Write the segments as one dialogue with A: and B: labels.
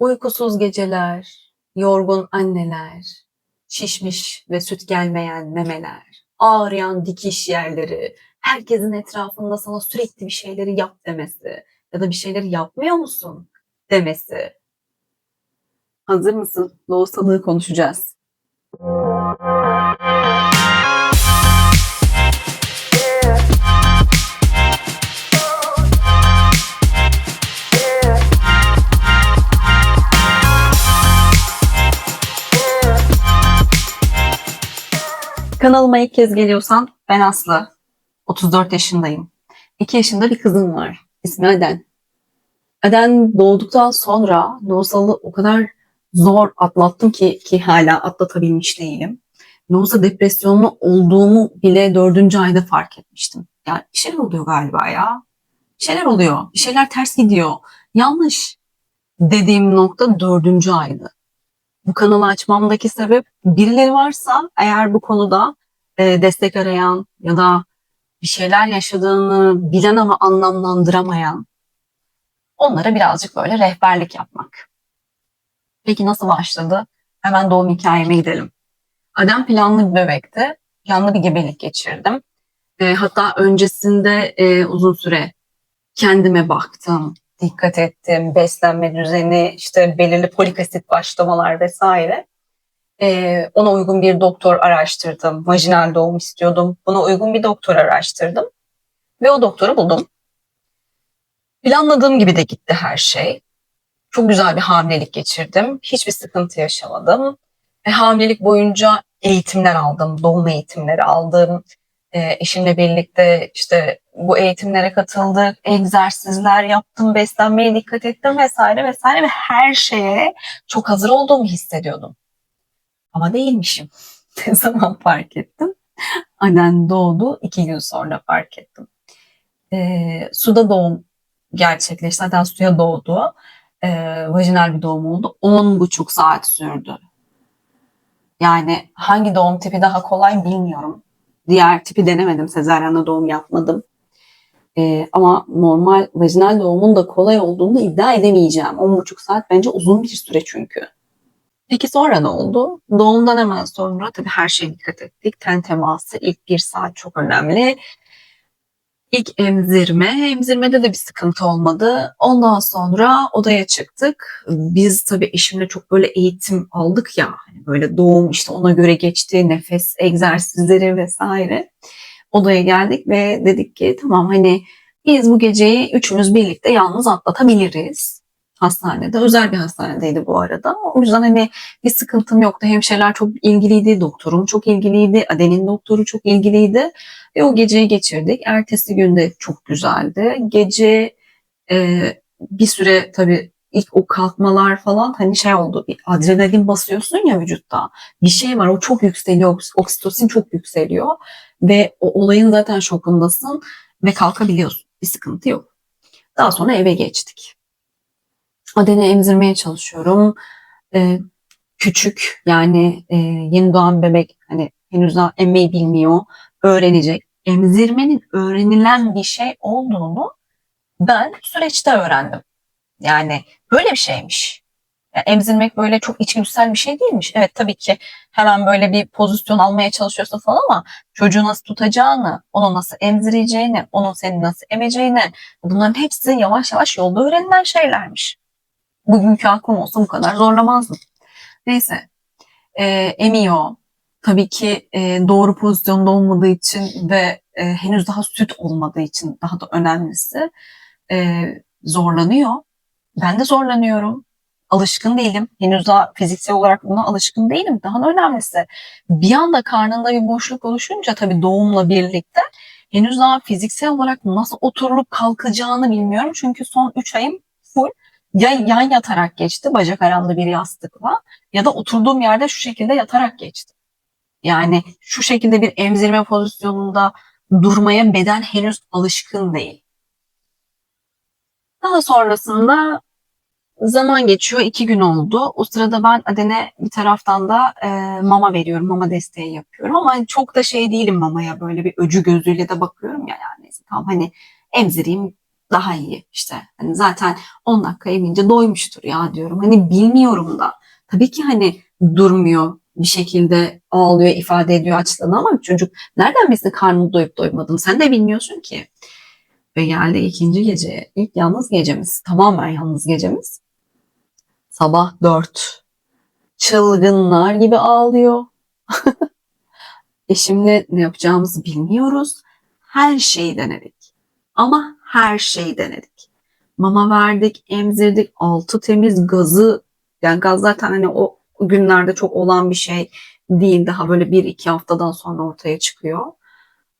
A: Uykusuz geceler, yorgun anneler, şişmiş ve süt gelmeyen memeler, ağrıyan dikiş yerleri, herkesin etrafında sana sürekli bir şeyleri yap demesi ya da bir şeyleri yapmıyor musun demesi. Hazır mısın? Loğusalığı konuşacağız. Kanalıma ilk kez geliyorsan ben Aslı. 34 yaşındayım. 2 yaşında bir kızım var. İsmi Aden. Aden doğduktan sonra Loğusalı o kadar zor atlattım ki ki hala atlatabilmiş değilim. Loğusa depresyonlu olduğumu bile dördüncü ayda fark etmiştim. Yani bir şeyler oluyor galiba ya. Bir şeyler oluyor. Bir şeyler ters gidiyor. Yanlış dediğim nokta dördüncü aydı bu kanalı açmamdaki sebep birileri varsa eğer bu konuda e, destek arayan ya da bir şeyler yaşadığını bilen ama anlamlandıramayan onlara birazcık böyle rehberlik yapmak. Peki nasıl başladı? Hemen doğum hikayeme gidelim. Adem planlı bir bebekti. Planlı bir gebelik geçirdim. E, hatta öncesinde e, uzun süre kendime baktım dikkat ettim. Beslenme düzeni, işte belirli folik asit başlamalar vesaire. Ee, ona uygun bir doktor araştırdım. Vajinal doğum istiyordum. Buna uygun bir doktor araştırdım. Ve o doktoru buldum. Planladığım gibi de gitti her şey. Çok güzel bir hamilelik geçirdim. Hiçbir sıkıntı yaşamadım. Ve hamilelik boyunca eğitimler aldım. Doğum eğitimleri aldım. E, eşimle birlikte işte bu eğitimlere katıldık, egzersizler yaptım, beslenmeye dikkat ettim vesaire vesaire ve her şeye çok hazır olduğumu hissediyordum. Ama değilmişim. Ne zaman fark ettim? Aden doğdu, iki gün sonra fark ettim. E, suda doğum gerçekleşti. Zaten suya doğdu. E, vajinal bir doğum oldu. 10 buçuk saat sürdü. Yani hangi doğum tipi daha kolay bilmiyorum. Diğer tipi denemedim. Sezaryenle doğum yapmadım. Ee, ama normal vajinal doğumun da kolay olduğunu iddia edemeyeceğim. 10,5 saat bence uzun bir süre çünkü. Peki sonra ne oldu? Doğumdan hemen sonra tabii her şeye dikkat ettik. Ten teması ilk bir saat çok önemli. İlk emzirme, emzirmede de bir sıkıntı olmadı. Ondan sonra odaya çıktık. Biz tabii eşimle çok böyle eğitim aldık ya. Hani böyle doğum işte ona göre geçti, nefes egzersizleri vesaire. Odaya geldik ve dedik ki tamam hani biz bu geceyi üçümüz birlikte yalnız atlatabiliriz. Hastanede, özel bir hastanedeydi bu arada. O yüzden hani bir sıkıntım yoktu. Hemşireler çok ilgiliydi, doktorum çok ilgiliydi, Aden'in doktoru çok ilgiliydi. Ve o geceyi geçirdik. Ertesi günde çok güzeldi. Gece e, bir süre tabii ilk o kalkmalar falan hani şey oldu. Bir adrenalin basıyorsun ya vücutta. Bir şey var o çok yükseliyor. Oksitosin çok yükseliyor. Ve o olayın zaten şokundasın ve kalkabiliyorsun. Bir sıkıntı yok. Daha sonra eve geçtik. Aden'i emzirmeye çalışıyorum. Ee, küçük yani e, yeni doğan bebek hani henüz daha emmeyi bilmiyor. Öğrenecek. Emzirmenin öğrenilen bir şey olduğunu ben süreçte öğrendim. Yani böyle bir şeymiş. Yani emzirmek böyle çok içgüdüsel bir şey değilmiş. Evet tabii ki hemen böyle bir pozisyon almaya çalışıyorsun falan ama çocuğu nasıl tutacağını, onu nasıl emzireceğini, onun seni nasıl emeceğini bunların hepsi yavaş yavaş yolda öğrenilen şeylermiş. Bugünkü aklım olsa bu kadar zorlamazdım. Neyse e, emiyor. Tabii ki e, doğru pozisyonda olmadığı için ve e, henüz daha süt olmadığı için daha da önemlisi e, zorlanıyor. Ben de zorlanıyorum. Alışkın değilim. Henüz daha fiziksel olarak buna alışkın değilim. Daha önemlisi bir anda karnında bir boşluk oluşunca tabii doğumla birlikte henüz daha fiziksel olarak nasıl oturulup kalkacağını bilmiyorum. Çünkü son 3 ayım full ya yan yatarak geçti bacak arasında bir yastıkla ya da oturduğum yerde şu şekilde yatarak geçti. Yani şu şekilde bir emzirme pozisyonunda durmaya beden henüz alışkın değil. Daha sonrasında zaman geçiyor. iki gün oldu. O sırada ben Aden'e bir taraftan da e, mama veriyorum. Mama desteği yapıyorum. Ama çok da şey değilim mamaya böyle bir öcü gözüyle de bakıyorum ya yani. Tamam hani emzireyim daha iyi işte. Hani zaten 10 dakika emince doymuştur ya diyorum. Hani bilmiyorum da. Tabii ki hani durmuyor bir şekilde ağlıyor, ifade ediyor açlığını ama çocuk nereden bilsin karnını doyup doymadığını sen de bilmiyorsun ki. Ve geldi ikinci gece, ilk yalnız gecemiz, tamamen yalnız gecemiz. Sabah dört. Çılgınlar gibi ağlıyor. Eşimle ne yapacağımızı bilmiyoruz. Her şeyi denedik. Ama her şeyi denedik. Mama verdik, emzirdik, altı temiz gazı. Yani gaz zaten hani o günlerde çok olan bir şey değil. Daha böyle bir iki haftadan sonra ortaya çıkıyor.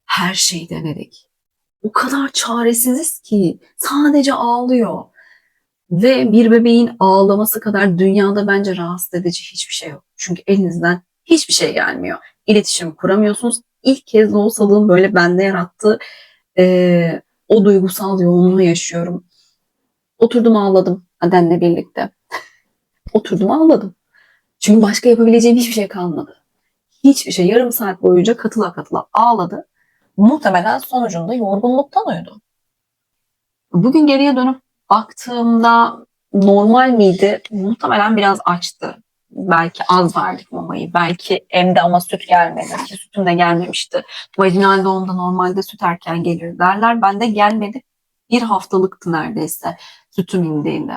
A: Her şeyi denedik. O kadar çaresiziz ki sadece ağlıyor. Ve bir bebeğin ağlaması kadar dünyada bence rahatsız edici hiçbir şey yok. Çünkü elinizden hiçbir şey gelmiyor. İletişim kuramıyorsunuz. İlk kez doğusalığın böyle bende yarattığı e, o duygusal yoğunluğu yaşıyorum. Oturdum ağladım Aden'le birlikte. Oturdum ağladım. Çünkü başka yapabileceğim hiçbir şey kalmadı. Hiçbir şey. Yarım saat boyunca katıla katıla ağladı. Muhtemelen sonucunda yorgunluktan uyudu. Bugün geriye dönüp baktığımda normal miydi? Muhtemelen biraz açtı. Belki az verdik mamayı. Belki emdi ama süt gelmedi. Ki sütüm de gelmemişti. Vaginal doğumda normalde süt erken gelir derler. Bende gelmedi. Bir haftalıktı neredeyse sütüm indiğinde.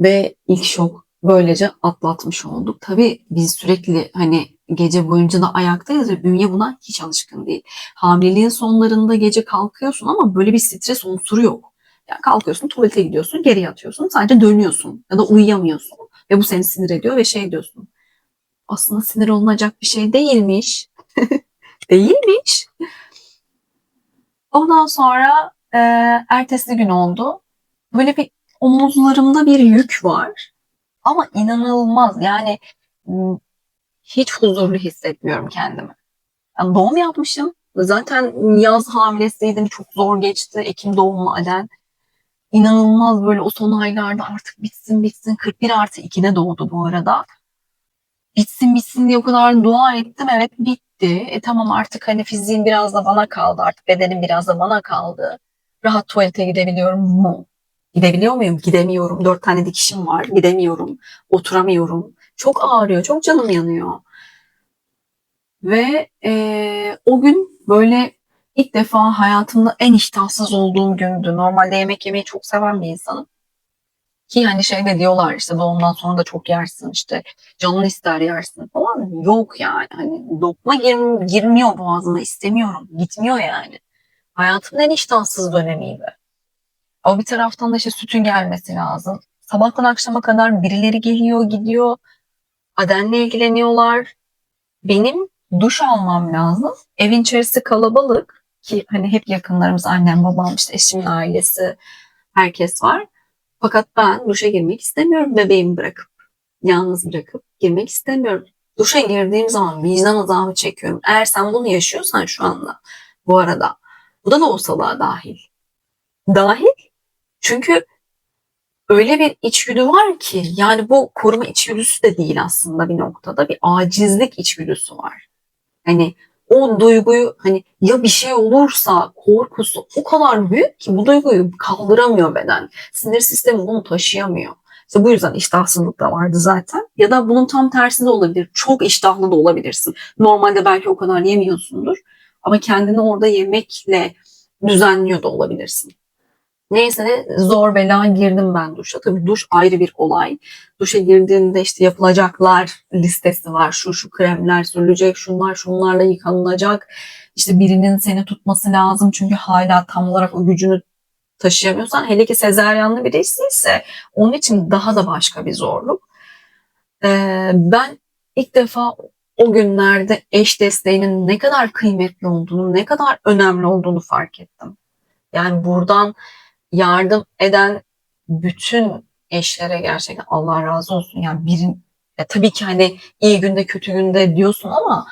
A: Ve ilk şok böylece atlatmış olduk. Tabii biz sürekli hani gece boyunca da ayaktayız ve bünye buna hiç alışkın değil. Hamileliğin sonlarında gece kalkıyorsun ama böyle bir stres unsuru yok. Yani kalkıyorsun, tuvalete gidiyorsun, geri yatıyorsun, sadece dönüyorsun ya da uyuyamıyorsun. Ve bu seni sinir ediyor ve şey diyorsun. Aslında sinir olunacak bir şey değilmiş. değilmiş. Ondan sonra e, ertesi gün oldu. Böyle bir omuzlarımda bir yük var. Ama inanılmaz yani hiç huzurlu hissetmiyorum kendimi. Yani doğum yapmışım. Zaten yaz hamilesiydim. Çok zor geçti. Ekim doğumlu Aden. İnanılmaz böyle o son aylarda artık bitsin bitsin. 41 artı 2'de doğdu bu arada. Bitsin bitsin diye o kadar dua ettim. Evet bitti. E tamam artık hani fiziğim biraz da bana kaldı. Artık bedenim biraz da bana kaldı. Rahat tuvalete gidebiliyorum mu? Gidebiliyor muyum? Gidemiyorum. Dört tane dikişim var. Gidemiyorum. Oturamıyorum. Çok ağrıyor. Çok canım yanıyor. Ve e, o gün böyle ilk defa hayatımda en iştahsız olduğum gündü. Normalde yemek yemeyi çok seven bir insanım. Ki hani şey de diyorlar işte doğumdan sonra da çok yersin işte canın ister yersin falan. Yok yani hani lokma gir, girmiyor boğazıma istemiyorum. Gitmiyor yani. Hayatımın en iştahsız dönemiydi. Ama bir taraftan da işte sütün gelmesi lazım. Sabahtan akşama kadar birileri geliyor gidiyor. Adenle ilgileniyorlar. Benim duş almam lazım. Evin içerisi kalabalık ki hani hep yakınlarımız annem babam işte eşimin ailesi herkes var. Fakat ben duşa girmek istemiyorum bebeğimi bırakıp. Yalnız bırakıp girmek istemiyorum. Duşa girdiğim zaman vicdan azabı çekiyorum. Eğer sen bunu yaşıyorsan şu anda bu arada bu da loğusalığa dahil. Dahil çünkü öyle bir içgüdü var ki yani bu koruma içgüdüsü de değil aslında bir noktada bir acizlik içgüdüsü var. Hani o duyguyu hani ya bir şey olursa korkusu o kadar büyük ki bu duyguyu kaldıramıyor beden. Sinir sistemi bunu taşıyamıyor. İşte bu yüzden iştahsızlık da vardı zaten. Ya da bunun tam tersi de olabilir. Çok iştahlı da olabilirsin. Normalde belki o kadar yemiyorsundur. Ama kendini orada yemekle düzenliyor da olabilirsin. Neyse zor bela girdim ben duşa. Tabii duş ayrı bir olay. Duşa girdiğinde işte yapılacaklar listesi var. Şu şu kremler sürülecek, şunlar şunlarla yıkanılacak. İşte birinin seni tutması lazım çünkü hala tam olarak o gücünü taşıyamıyorsan hele ki sezeryanlı birisi ise onun için daha da başka bir zorluk. Ee, ben ilk defa o günlerde eş desteğinin ne kadar kıymetli olduğunu, ne kadar önemli olduğunu fark ettim. Yani buradan yardım eden bütün eşlere gerçekten Allah razı olsun. Yani birin ya tabii ki hani iyi günde kötü günde diyorsun ama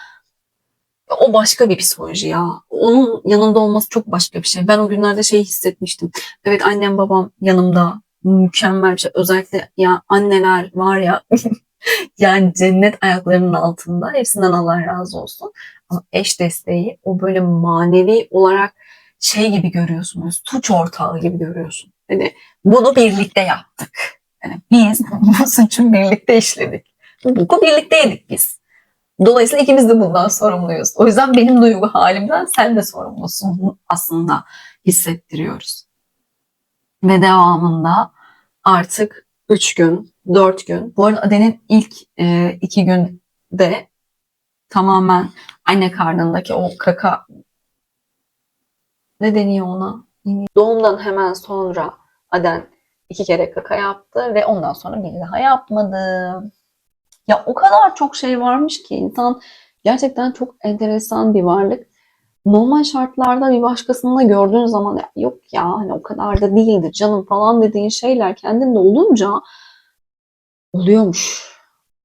A: o başka bir psikoloji ya. Onun yanında olması çok başka bir şey. Ben o günlerde şey hissetmiştim. Evet annem babam yanımda mükemmel bir şey. Özellikle ya anneler var ya yani cennet ayaklarının altında. Hepsinden Allah razı olsun. Ama eş desteği o böyle manevi olarak şey gibi görüyorsunuz. Suç ortağı gibi görüyorsun. Hani bunu birlikte yaptık. Yani biz bu suçu birlikte işledik. Bu birlikte yedik biz. Dolayısıyla ikimiz de bundan sorumluyuz. O yüzden benim duygu halimden sen de sorumlusun aslında hissettiriyoruz. Ve devamında artık 3 gün, 4 gün. Bu arada Aden'in ilk 2 günde tamamen anne karnındaki o kaka ne deniyor ona? Doğumdan hemen sonra Aden iki kere kaka yaptı ve ondan sonra bir daha yapmadı. Ya o kadar çok şey varmış ki insan gerçekten çok enteresan bir varlık. Normal şartlarda bir başkasında gördüğün zaman "Ya yok ya hani o kadar da değildir canım falan dediğin şeyler kendinde olunca oluyormuş.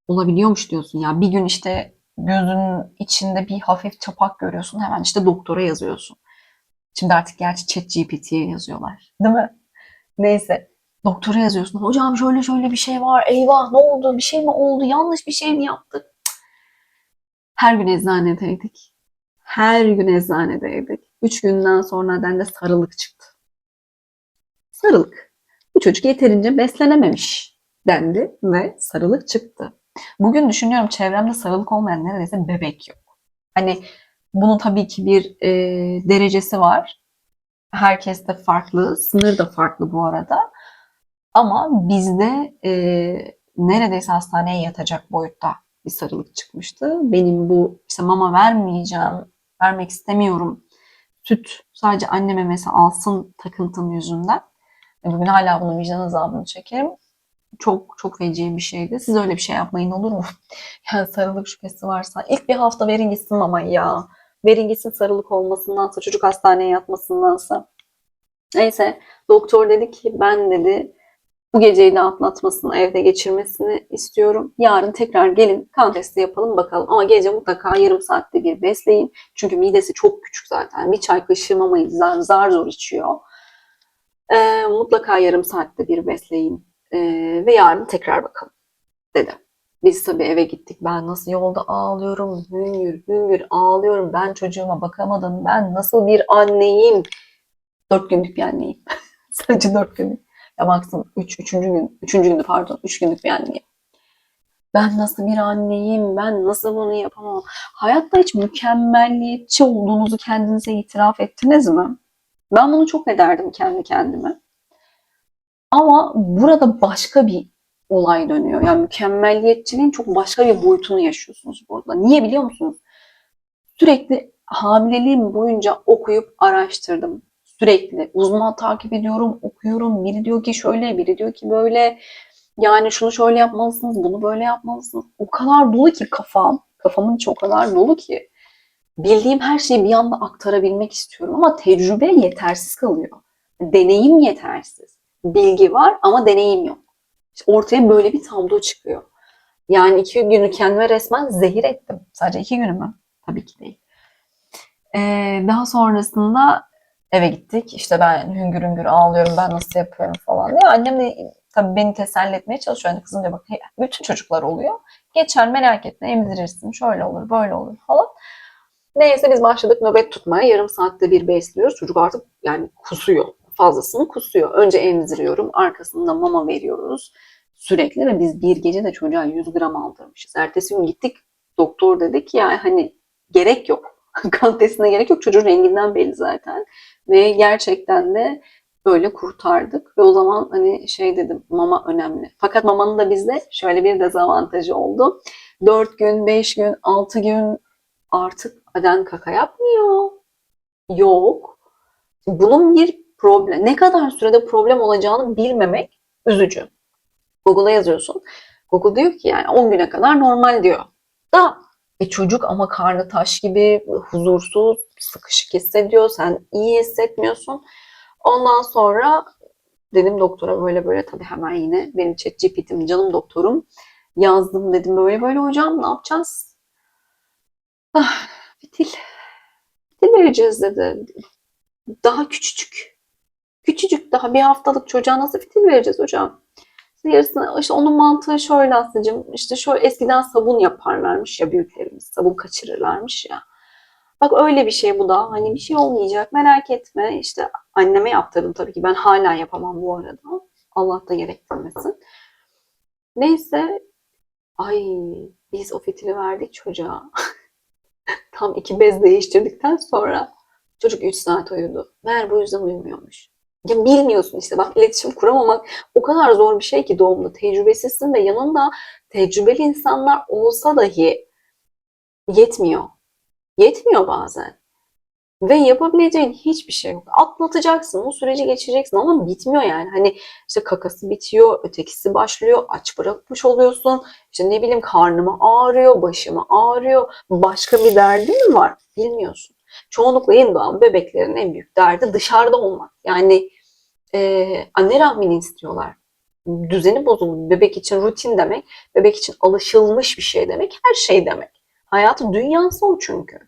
A: Olabiliyormuş diyorsun ya. Bir gün işte gözünün içinde bir hafif çapak görüyorsun. Hemen işte doktora yazıyorsun. Şimdi artık gerçi chat GPT'ye yazıyorlar. Değil mi? Neyse. Doktora yazıyorsun. Hocam şöyle şöyle bir şey var. Eyvah ne oldu? Bir şey mi oldu? Yanlış bir şey mi yaptık? Her gün eczanedeydik. Her gün eczanedeydik. Üç günden sonra de sarılık çıktı. Sarılık. Bu çocuk yeterince beslenememiş dendi ve sarılık çıktı. Bugün düşünüyorum çevremde sarılık olmayan neredeyse bebek yok. Hani bunun tabii ki bir e, derecesi var. Herkes de farklı, sınır da farklı bu arada. Ama bizde e, neredeyse hastaneye yatacak boyutta bir sarılık çıkmıştı. Benim bu işte mama vermeyeceğim, vermek istemiyorum. Süt sadece anne memesi alsın takıntım yüzünden. E, bugün hala bunun vicdan azabını çekerim. Çok çok feci bir şeydi. Siz öyle bir şey yapmayın olur mu? Yani sarılık şüphesi varsa ilk bir hafta verin gitsin mamayı ya. Verin gitsin sarılık olmasındansa, çocuk hastaneye yatmasındansa. Neyse doktor dedi ki ben dedi bu geceyi de atlatmasını, evde geçirmesini istiyorum. Yarın tekrar gelin kan testi yapalım bakalım. Ama gece mutlaka yarım saatte bir besleyin. Çünkü midesi çok küçük zaten. Bir çay kaşığı mamayı zar, zar zor içiyor. Ee, mutlaka yarım saatte bir besleyin. Ee, ve yarın tekrar bakalım dedi. Biz tabii eve gittik. Ben nasıl yolda ağlıyorum, hüngür hüngür ağlıyorum. Ben çocuğuma bakamadım. Ben nasıl bir anneyim. Dört günlük bir anneyim. Sadece dört günlük. Ya baksın üç, üçüncü gün, üçüncü günde pardon, üç günlük bir anneyim. Ben nasıl bir anneyim, ben nasıl bunu yapamam. Hayatta hiç mükemmelliyetçi olduğunuzu kendinize itiraf ettiniz mi? Ben bunu çok ederdim kendi kendime. Ama burada başka bir olay dönüyor. Yani mükemmelliyetçiliğin çok başka bir boyutunu yaşıyorsunuz burada. Niye biliyor musunuz? Sürekli hamileliğim boyunca okuyup araştırdım. Sürekli uzman takip ediyorum, okuyorum. Biri diyor ki şöyle, biri diyor ki böyle. Yani şunu şöyle yapmalısınız, bunu böyle yapmalısınız. O kadar dolu ki kafam, kafamın içi o kadar dolu ki. Bildiğim her şeyi bir anda aktarabilmek istiyorum ama tecrübe yetersiz kalıyor. Deneyim yetersiz. Bilgi var ama deneyim yok. Ortaya böyle bir tablo çıkıyor. Yani iki günü kendime resmen zehir ettim. Sadece iki günümü. Tabii ki değil. Ee, daha sonrasında eve gittik. İşte ben hüngür hüngür ağlıyorum. Ben nasıl yapıyorum falan diye. Annem de tabii beni teselli etmeye çalışıyor. Hani kızım diyor bak bütün çocuklar oluyor. Geçer merak etme emzirirsin. Şöyle olur böyle olur falan. Neyse biz başladık nöbet tutmaya. Yarım saatte bir besliyoruz. Çocuk artık yani kusuyor. Fazlasını kusuyor. Önce emziriyorum. Arkasında mama veriyoruz sürekli ve biz bir gece de çocuğa 100 gram aldırmışız. Ertesi gün gittik doktor dedi ki yani hani gerek yok. kan testine gerek yok. Çocuğun renginden belli zaten. Ve gerçekten de böyle kurtardık. Ve o zaman hani şey dedim mama önemli. Fakat mamanın da bizde şöyle bir dezavantajı oldu. 4 gün, 5 gün, 6 gün artık aden kaka yapmıyor. Yok. Bunun bir problem, ne kadar sürede problem olacağını bilmemek üzücü. Google'a yazıyorsun. Google diyor ki yani 10 güne kadar normal diyor. Da e çocuk ama karnı taş gibi huzursuz, sıkışık hissediyor. Sen iyi hissetmiyorsun. Ondan sonra dedim doktora böyle böyle tabii hemen yine benim chat GPT'm canım doktorum. Yazdım dedim böyle böyle hocam ne yapacağız? Ah, fitil. Fitil vereceğiz dedi. Daha küçücük. Küçücük daha bir haftalık çocuğa nasıl fitil vereceğiz hocam? yarısını işte onun mantığı şöyle aslında işte şöyle eskiden sabun yaparlarmış ya büyüklerimiz sabun kaçırırlarmış ya.
B: Bak öyle bir şey bu da. Hani bir şey olmayacak merak etme. İşte anneme yaptırdım tabii ki. Ben hala yapamam bu arada. Allah da gerektirmesin. Neyse. Ay biz o fitili verdik çocuğa. Tam iki bez değiştirdikten sonra çocuk 3 saat uyudu. Meğer bu yüzden uyumuyormuş. Ya bilmiyorsun işte bak iletişim kuramamak o kadar zor bir şey ki doğumda tecrübesizsin ve yanında tecrübeli insanlar olsa dahi yetmiyor. Yetmiyor bazen. Ve yapabileceğin hiçbir şey yok. Atlatacaksın, o süreci geçireceksin ama bitmiyor yani. Hani işte kakası bitiyor, ötekisi başlıyor, aç bırakmış oluyorsun. İşte ne bileyim karnıma ağrıyor, başıma ağrıyor. Başka bir derdi mi var? Bilmiyorsun. Çoğunlukla yeni doğan bebeklerin en büyük derdi dışarıda olmak. Yani e, anne rahmini istiyorlar. Düzeni bozulmuş. Bebek için rutin demek, bebek için alışılmış bir şey demek, her şey demek. Hayatın dünyası o çünkü.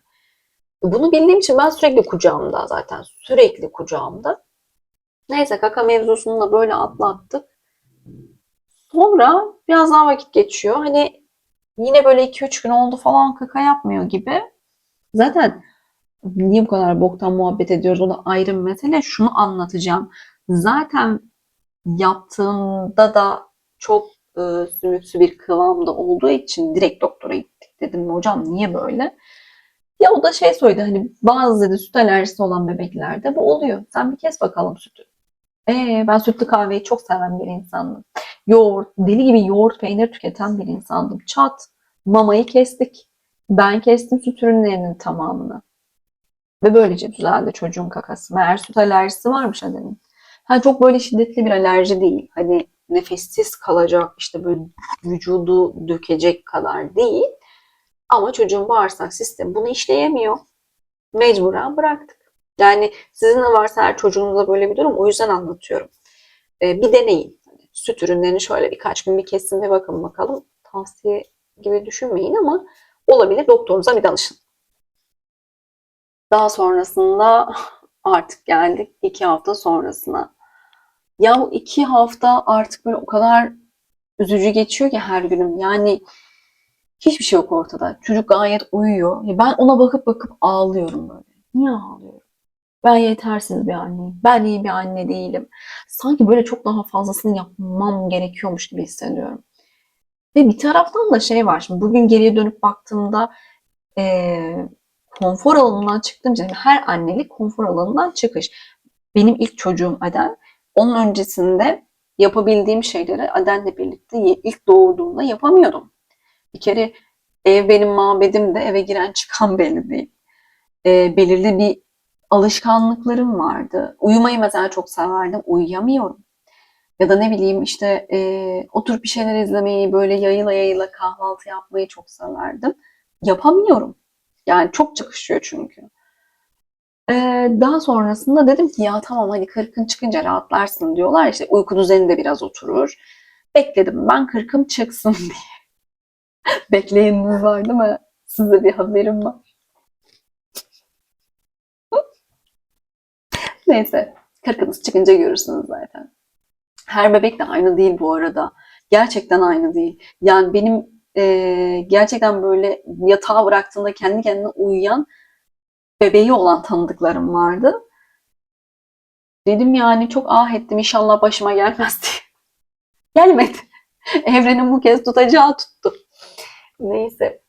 B: Bunu bildiğim için ben sürekli kucağımda zaten. Sürekli kucağımda. Neyse kaka mevzusunu da böyle atlattık. Sonra biraz daha vakit geçiyor. Hani yine böyle 2-3 gün oldu falan kaka yapmıyor gibi. Zaten niye bu kadar boktan muhabbet ediyoruz o da ayrı bir mesele. Şunu anlatacağım. Zaten yaptığımda da çok e, sümüksü bir kıvamda olduğu için direkt doktora gittik. Dedim hocam niye böyle? Ya o da şey söyledi hani bazı dedi süt alerjisi olan bebeklerde bu oluyor. Sen bir kes bakalım sütü. Ee, ben sütlü kahveyi çok seven bir insandım. Yoğurt, deli gibi yoğurt peynir tüketen bir insandım. Çat, mamayı kestik. Ben kestim süt ürünlerinin tamamını. Ve böylece düzeldi çocuğun kakası. Meğer süt alerjisi varmış Aden'in. Ha, çok böyle şiddetli bir alerji değil. Hani nefessiz kalacak, işte böyle vücudu dökecek kadar değil. Ama çocuğun bağırsak sistemi bunu işleyemiyor. Mecburen bıraktık. Yani sizin de varsa her çocuğunuzda böyle bir durum o yüzden anlatıyorum. Ee, bir deneyin. Hani süt ürünlerini şöyle birkaç gün bir kesin bir bakın bakalım. Tavsiye gibi düşünmeyin ama olabilir doktorunuza bir danışın. Daha sonrasında artık geldik iki hafta sonrasına. Ya bu iki hafta artık böyle o kadar üzücü geçiyor ki her günüm. Yani hiçbir şey yok ortada. Çocuk gayet uyuyor. Ben ona bakıp bakıp ağlıyorum böyle. Niye ağlıyorum? Ben yetersiz bir anneyim. Ben iyi bir anne değilim. Sanki böyle çok daha fazlasını yapmam gerekiyormuş gibi hissediyorum. Ve bir taraftan da şey var. Şimdi bugün geriye dönüp baktığımda eee konfor alanından çıktığım için her annelik konfor alanından çıkış. Benim ilk çocuğum Aden. Onun öncesinde yapabildiğim şeyleri Aden'le birlikte ilk doğduğunda yapamıyordum. Bir kere ev benim mabedim de eve giren çıkan belli değil. E, belirli bir alışkanlıklarım vardı. Uyumayı mesela çok severdim. Uyuyamıyorum. Ya da ne bileyim işte e, oturup bir şeyler izlemeyi, böyle yayıla yayıla kahvaltı yapmayı çok severdim. Yapamıyorum. Yani çok çıkışıyor çünkü. Daha sonrasında dedim ki ya tamam hani kırkın çıkınca rahatlarsın diyorlar işte uyku düzeni de biraz oturur. Bekledim ben kırkım çıksın diye. Bekleyeniniz var değil mi? Size bir haberim var. Neyse kırkınız çıkınca görürsünüz zaten. Her bebek de aynı değil bu arada. Gerçekten aynı değil. Yani benim e, gerçekten böyle yatağa bıraktığında kendi kendine uyuyan bebeği olan tanıdıklarım vardı. Dedim yani çok ah ettim inşallah başıma gelmez diye. Gelmedi. Evrenin bu kez tutacağı tuttu. Neyse.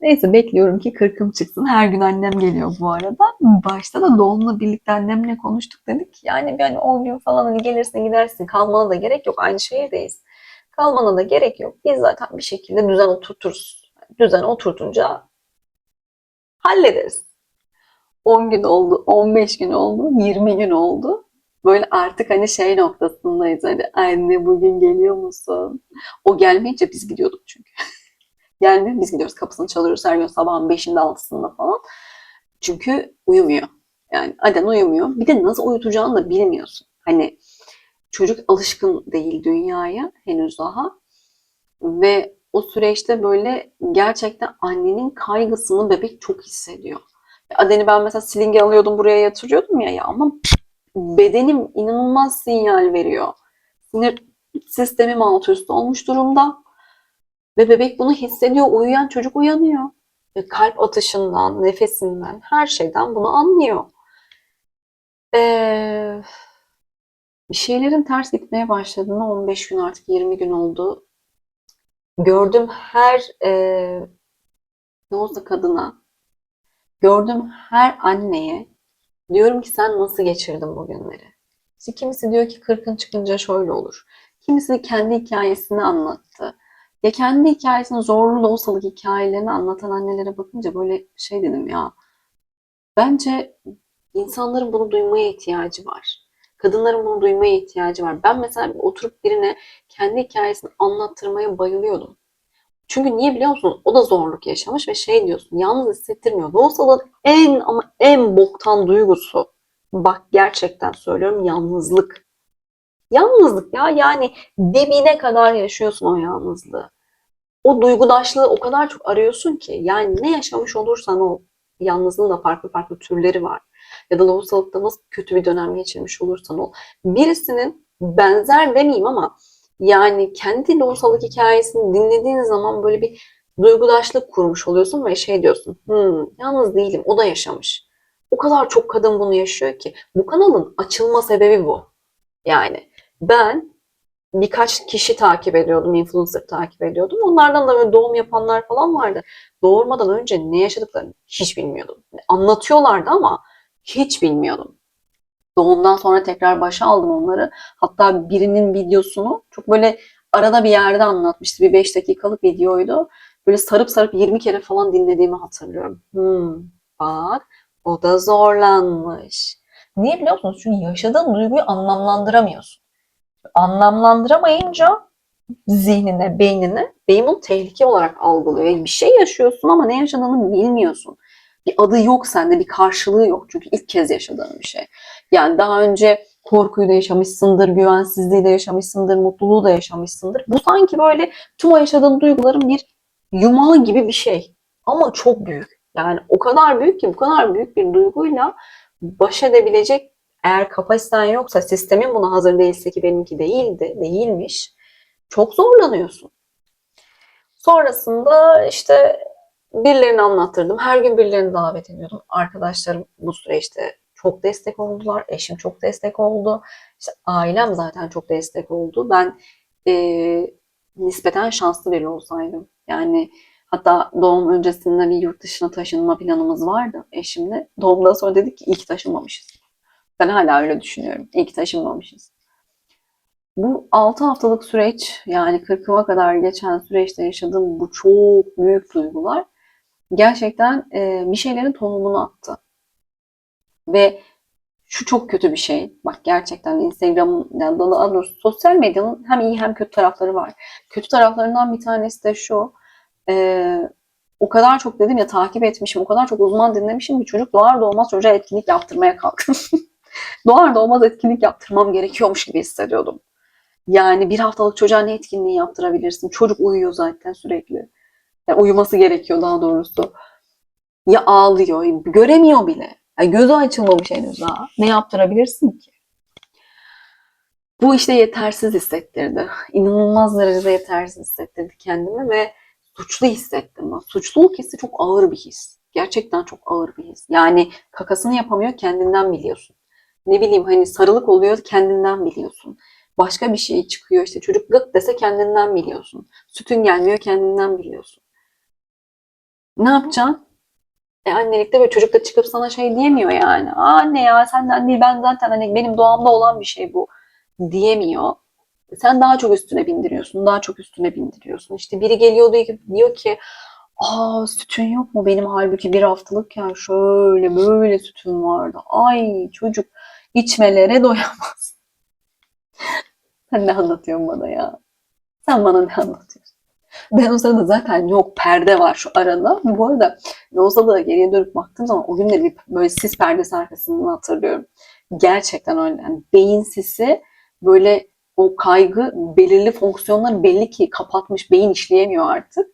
B: Neyse bekliyorum ki kırkım çıksın. Her gün annem geliyor bu arada. Başta da doğumla birlikte annemle konuştuk dedik. Yani bir hani 10 gün falan hani gelirsin gidersin. Kalmana da gerek yok. Aynı şehirdeyiz. Kalmana da gerek yok. Biz zaten bir şekilde düzen oturturuz. Düzen oturtunca hallederiz. 10 gün oldu, 15 gün oldu, 20 gün oldu. Böyle artık hani şey noktasındayız. Hani anne bugün geliyor musun? O gelmeyince biz gidiyorduk çünkü. Gelmiyor biz gidiyoruz kapısını çalıyoruz her gün sabahın 5'inde 6'sında falan. Çünkü uyumuyor. Yani Aden uyumuyor. Bir de nasıl uyutacağını da bilmiyorsun. Hani çocuk alışkın değil dünyaya henüz daha. Ve o süreçte böyle gerçekten annenin kaygısını bebek çok hissediyor. Aden'i ben mesela silinge alıyordum buraya yatırıyordum ya ya ama bedenim inanılmaz sinyal veriyor. Sinir Sistemim alt üst olmuş durumda. Ve bebek bunu hissediyor. Uyuyan çocuk uyanıyor. Ve kalp atışından, nefesinden, her şeyden bunu anlıyor. Ee, bir şeylerin ters gitmeye başladığını 15 gün artık 20 gün oldu. Gördüm her e, olsa kadına, gördüm her anneye diyorum ki sen nasıl geçirdin bu günleri? İşte kimisi diyor ki kırkın çıkınca şöyle olur. Kimisi kendi hikayesini anlattı. Ya kendi hikayesini zorlu olsalık hikayelerini anlatan annelere bakınca böyle şey dedim ya. Bence insanların bunu duymaya ihtiyacı var. Kadınların bunu duymaya ihtiyacı var. Ben mesela oturup birine kendi hikayesini anlattırmaya bayılıyordum. Çünkü niye biliyor musun? O da zorluk yaşamış ve şey diyorsun, yalnız hissettirmiyor. Doğusalın en ama en boktan duygusu. Bak gerçekten söylüyorum yalnızlık. Yalnızlık ya yani dibine kadar yaşıyorsun o yalnızlığı. O duygudaşlığı o kadar çok arıyorsun ki yani ne yaşamış olursan o yalnızlığın da farklı farklı türleri var. Ya da lohusalıkta nasıl kötü bir dönem geçirmiş olursan ol. Birisinin benzer demeyeyim ama yani kendi lohusalık hikayesini dinlediğin zaman böyle bir duygudaşlık kurmuş oluyorsun ve şey diyorsun. Hmm, yalnız değilim o da yaşamış. O kadar çok kadın bunu yaşıyor ki. Bu kanalın açılma sebebi bu. Yani ben birkaç kişi takip ediyordum, influencer takip ediyordum. Onlardan da böyle doğum yapanlar falan vardı. Doğurmadan önce ne yaşadıklarını hiç bilmiyordum. Anlatıyorlardı ama hiç bilmiyordum. Doğumdan sonra tekrar başa aldım onları. Hatta birinin videosunu çok böyle arada bir yerde anlatmıştı. Bir 5 dakikalık videoydu. Böyle sarıp sarıp 20 kere falan dinlediğimi hatırlıyorum. Hmm, bak o da zorlanmış. Niye biliyor musunuz? Çünkü yaşadığın duyguyu anlamlandıramıyorsun. Anlamlandıramayınca zihnine, beynine, beyin bunu tehlike olarak algılıyor. Yani bir şey yaşıyorsun ama ne yaşadığını bilmiyorsun. Bir adı yok sende, bir karşılığı yok. Çünkü ilk kez yaşadığın bir şey. Yani daha önce korkuyu da yaşamışsındır, güvensizliği de yaşamışsındır, mutluluğu da yaşamışsındır. Bu sanki böyle tüm o yaşadığın duyguların bir yumağı gibi bir şey. Ama çok büyük. Yani o kadar büyük ki bu kadar büyük bir duyguyla baş edebilecek eğer kapasiten yoksa, sistemin buna hazır değilse ki benimki değildi, değilmiş. Çok zorlanıyorsun. Sonrasında işte birilerini anlattırdım. Her gün birilerini davet ediyordum. Arkadaşlarım bu süreçte çok destek oldular. Eşim çok destek oldu. İşte ailem zaten çok destek oldu. Ben e, nispeten şanslı biri olsaydım. Yani hatta doğum öncesinde bir yurt dışına taşınma planımız vardı eşimle. Doğumdan sonra dedik ki iyi ki taşınmamışız. Ben hala öyle düşünüyorum. İyi ki taşınmamışız. Bu 6 haftalık süreç yani 40'ıma kadar geçen süreçte yaşadığım bu çok büyük duygular gerçekten e, bir şeylerin tohumunu attı. Ve şu çok kötü bir şey. Bak gerçekten Instagram'ın yani daha doğrusu sosyal medyanın hem iyi hem kötü tarafları var. Kötü taraflarından bir tanesi de şu. E, o kadar çok dedim ya takip etmişim, o kadar çok uzman dinlemişim ki çocuk doğar doğmaz çocuğa etkinlik yaptırmaya kalktım. doğar doğmaz etkinlik yaptırmam gerekiyormuş gibi hissediyordum. Yani bir haftalık çocuğa ne etkinliği yaptırabilirsin? Çocuk uyuyor zaten sürekli. Yani uyuması gerekiyor daha doğrusu. Ya ağlıyor, göremiyor bile. Yani gözü açılmamış henüz daha. Ne yaptırabilirsin ki? Bu işte yetersiz hissettirdi. İnanılmaz derecede yetersiz hissettirdi kendimi ve suçlu hissettim. Suçluluk hissi çok ağır bir his. Gerçekten çok ağır bir his. Yani kakasını yapamıyor kendinden biliyorsun. Ne bileyim hani sarılık oluyor kendinden biliyorsun. Başka bir şey çıkıyor işte çocuk gık dese kendinden biliyorsun. Sütün gelmiyor kendinden biliyorsun. Ne yapacaksın? E annelikte böyle çocuk da çıkıp sana şey diyemiyor yani. Aa anne ya senden değil ben zaten hani benim doğamda olan bir şey bu diyemiyor. Sen daha çok üstüne bindiriyorsun. Daha çok üstüne bindiriyorsun. İşte biri geliyor diyor ki, diyor ki Aa sütün yok mu? Benim halbuki bir haftalıkken şöyle böyle sütün vardı. Ay çocuk içmelere doyamaz. Sen ne anlatıyorsun bana ya? Sen bana ne anlatıyorsun? Ben o sırada zaten yok perde var şu arada. Bu arada Roza'da geriye dönüp baktığım zaman o günleri bir böyle sis perdesi arkasından hatırlıyorum. Gerçekten öyle. Yani beyin sisi böyle o kaygı belirli fonksiyonları belli ki kapatmış. Beyin işleyemiyor artık.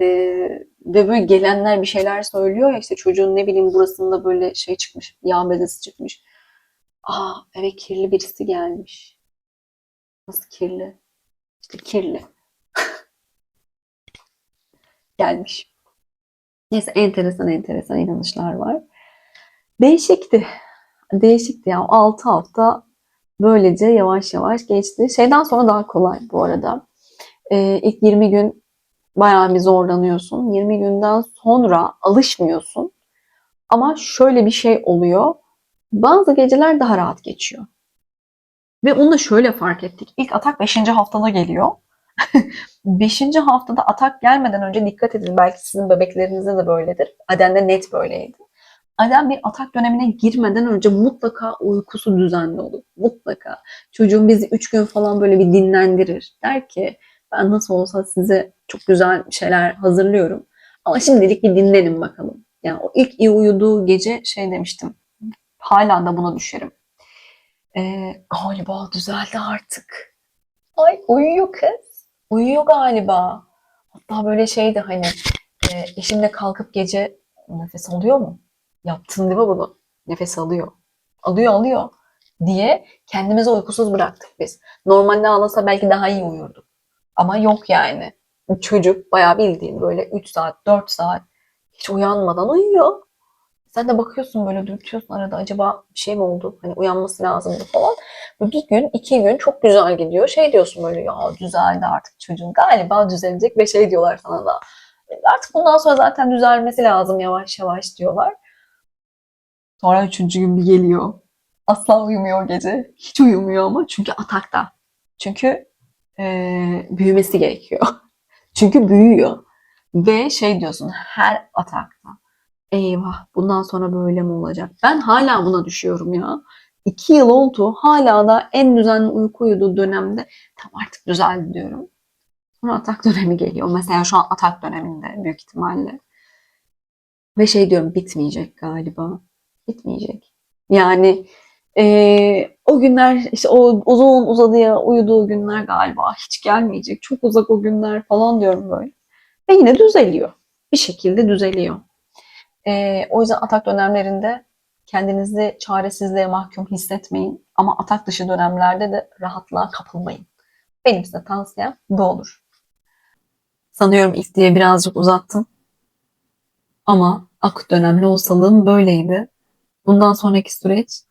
B: Ee, ve böyle gelenler bir şeyler söylüyor ya işte çocuğun ne bileyim burasında böyle şey çıkmış. Yağ bezesi çıkmış. Aa eve kirli birisi gelmiş. Nasıl kirli? İşte kirli. Gelmiş. Neyse enteresan enteresan inanışlar var. Değişikti. Değişikti ya. 6 hafta böylece yavaş yavaş geçti. Şeyden sonra daha kolay bu arada. Ee, ilk 20 gün bayağı bir zorlanıyorsun. 20 günden sonra alışmıyorsun. Ama şöyle bir şey oluyor. Bazı geceler daha rahat geçiyor. Ve onu da şöyle fark ettik. İlk atak 5. haftada geliyor. 5. haftada atak gelmeden önce dikkat edin. Belki sizin bebeklerinizde de böyledir. Aden'de net böyleydi. Aden bir atak dönemine girmeden önce mutlaka uykusu düzenli olur. Mutlaka. Çocuğun bizi 3 gün falan böyle bir dinlendirir. Der ki ben nasıl olsa size çok güzel şeyler hazırlıyorum. Ama şimdilik bir dinlenin bakalım. Yani o ilk iyi uyuduğu gece şey demiştim. Hala da buna düşerim. Ee, galiba düzeldi artık. Ay uyuyor kız. Uyuyor galiba. Hatta böyle şeydi hani e, eşim de kalkıp gece nefes alıyor mu? Yaptın değil mi bunu? Nefes alıyor. Alıyor alıyor diye kendimizi uykusuz bıraktık biz. Normalde ağlasa belki daha iyi uyurduk. Ama yok yani. Çocuk bayağı bildiğin böyle 3 saat, 4 saat hiç uyanmadan uyuyor. Sen de bakıyorsun böyle dürtüyorsun arada acaba bir şey mi oldu? Hani uyanması lazımdı falan. Bir gün, iki gün çok güzel gidiyor. Şey diyorsun böyle ya düzeldi artık çocuğun galiba düzelecek ve şey diyorlar sana da artık bundan sonra zaten düzelmesi lazım yavaş yavaş diyorlar. Sonra üçüncü gün bir geliyor. Asla uyumuyor gece. Hiç uyumuyor ama çünkü atakta. Çünkü eee, büyümesi gerekiyor. çünkü büyüyor. Ve şey diyorsun her atakta. Eyvah bundan sonra böyle mi olacak? Ben hala buna düşüyorum ya. İki yıl oldu. Hala da en düzenli uyku uyuduğu dönemde tam artık düzeldi diyorum. Sonra atak dönemi geliyor. Mesela şu an atak döneminde büyük ihtimalle. Ve şey diyorum bitmeyecek galiba. Bitmeyecek. Yani eee, o günler işte o uzun uzadıya uyuduğu günler galiba hiç gelmeyecek. Çok uzak o günler falan diyorum böyle. Ve yine düzeliyor. Bir şekilde düzeliyor. Ee, o yüzden atak dönemlerinde kendinizi çaresizliğe mahkum hissetmeyin. Ama atak dışı dönemlerde de rahatlığa kapılmayın. Benim size tavsiyem bu olur. Sanıyorum ilk diye birazcık uzattım. Ama akut dönemli olsalığım böyleydi. Bundan sonraki süreç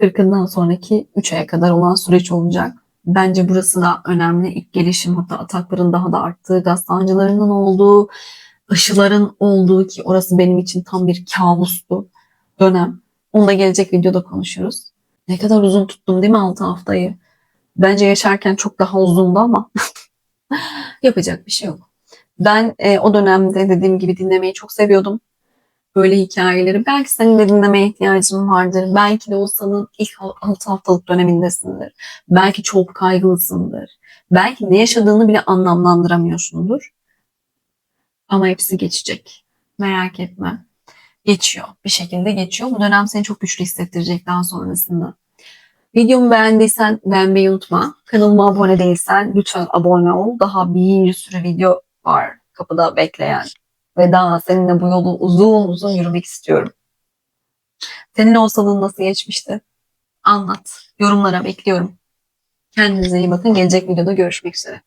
B: 40'ından sonraki 3 aya kadar olan süreç olacak. Bence burası da önemli. İlk gelişim hatta atakların daha da arttığı, gaz sancılarının olduğu, aşıların olduğu ki orası benim için tam bir kabustu dönem. Onu da gelecek videoda konuşuruz. Ne kadar uzun tuttum değil mi 6 haftayı? Bence yaşarken çok daha uzundu ama yapacak bir şey yok. Ben e, o dönemde dediğim gibi dinlemeyi çok seviyordum. Böyle hikayeleri. Belki senin de dinlemeye ihtiyacın vardır. Belki de o sanın ilk 6 haftalık dönemindesindir. Belki çok kaygılısındır. Belki ne yaşadığını bile anlamlandıramıyorsundur. Ama hepsi geçecek. Merak etme. Geçiyor. Bir şekilde geçiyor. Bu dönem seni çok güçlü hissettirecek daha sonrasında. Videomu beğendiysen beğenmeyi unutma. Kanalıma abone değilsen lütfen abone ol. Daha bir sürü video var kapıda bekleyen. Ve daha seninle bu yolu uzun uzun yürümek istiyorum. Senin olsalığın nasıl geçmişti? Anlat. Yorumlara bekliyorum. Kendinize iyi bakın. Gelecek videoda görüşmek üzere.